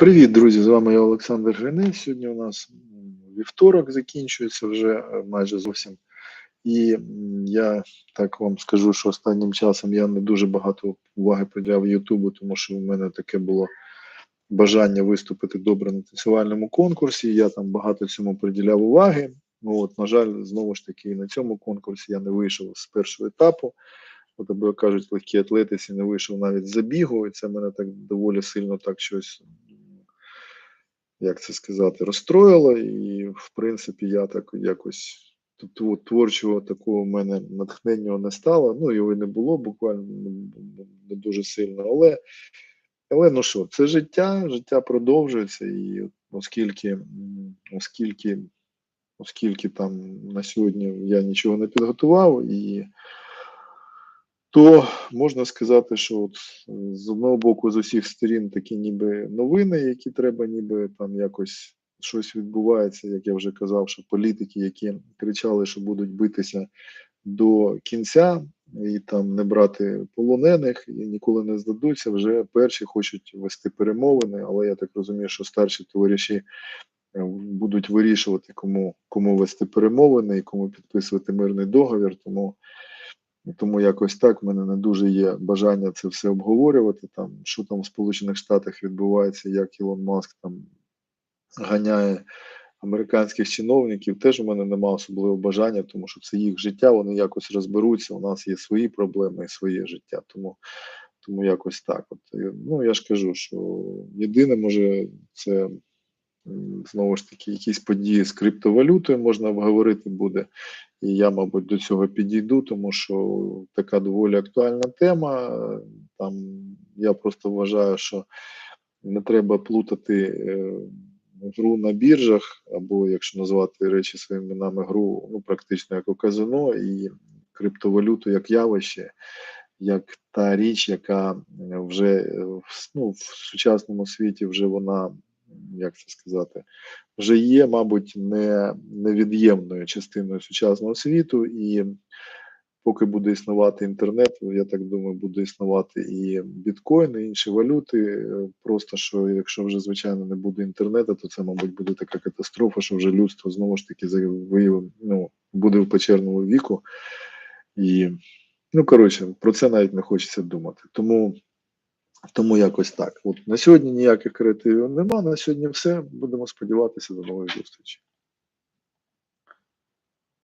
Привіт, друзі! З вами я Олександр Гринець. Сьогодні у нас вівторок закінчується вже е, майже зовсім. І я так вам скажу, що останнім часом я не дуже багато уваги приділяв Ютубу, тому що в мене таке було бажання виступити добре на танцювальному конкурсі. Я там багато цьому приділяв уваги. Ну от, на жаль, знову ж таки, на цьому конкурсі я не вийшов з першого етапу. От, або кажуть, в легкій атлетиці не вийшов навіть з забігу, і це мене так доволі сильно так щось, як це сказати, розстроїло. І, в принципі, я так якось тв- творчого такого в мене натхнення не стало. Ну, його і не було буквально не дуже сильно. Але, але ну що, це життя, життя продовжується, і оскільки, оскільки, оскільки там на сьогодні я нічого не підготував і то можна сказати, що от е, з одного боку з усіх сторін такі ніби новини, які треба ніби там якось щось відбувається, як я вже казав, що політики, які кричали, що будуть битися до кінця і там не брати полонених і ніколи не здадуться, вже перші хочуть вести перемовини, але я так розумію, що старші товариші е, будуть вирішувати, кому, кому вести перемовини і кому підписувати мирний договір. Тому Тому якось так в мене не дуже є бажання це все обговорювати. Там що там в Сполучених Штатах відбувається, як Ілон Маск там ганяє американських чиновників. Теж у мене немає особливого бажання, тому що це їх життя, вони якось розберуться. У нас є свої проблеми і своє життя. Тому, тому якось так. От ну я ж кажу, що єдине може це. Знову ж таки, якісь події з криптовалютою можна обговорити буде. І я, мабуть, до цього підійду, тому що така доволі актуальна тема. Там я просто вважаю, що не треба плутати е, гру на біржах, або якщо назвати речі своїми іменами, гру ну, практично як у казино, і криптовалюту як явище, як та річ, яка вже е, ну, в сучасному світі вже вона, як це сказати, вже є, мабуть, не невід'ємною частиною сучасного світу, і поки буде існувати інтернет, я так думаю, буде існувати і біткоін, і інші валюти. Просто що якщо вже звичайно не буде інтернету, то це, мабуть, буде така катастрофа, що вже людство знову ж таки виявив, ну, буде в печерному віку. І, ну коротше, про це навіть не хочеться думати. Тому. Тому якось так. От на сьогодні ніяких креативів нема. На сьогодні все. Будемо сподіватися до нових зустрічей.